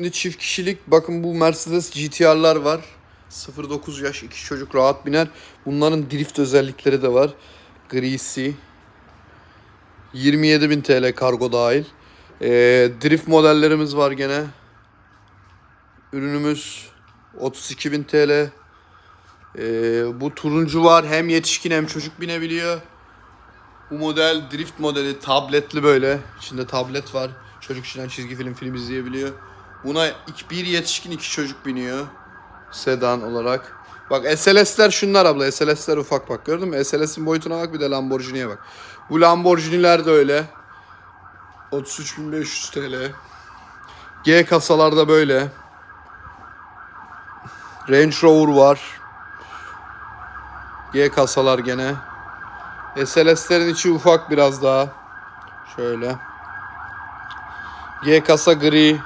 Şimdi çift kişilik bakın bu Mercedes GTR'lar var. 0-9 yaş iki çocuk rahat biner. Bunların drift özellikleri de var. Grisi. 27.000 TL kargo dahil. Ee, drift modellerimiz var gene. Ürünümüz 32.000 TL. Ee, bu turuncu var. Hem yetişkin hem çocuk binebiliyor. Bu model drift modeli tabletli böyle. İçinde tablet var. Çocuk içinden çizgi film film izleyebiliyor. Buna iki, bir yetişkin iki çocuk biniyor. Sedan olarak. Bak SLS'ler şunlar abla. SLS'ler ufak bak gördün mü? SLS'in boyutuna bak bir de Lamborghini'ye bak. Bu Lamborghini'ler de öyle. 33.500 TL. G kasalarda böyle. Range Rover var. G kasalar gene. SLS'lerin içi ufak biraz daha. Şöyle. G kasa gri.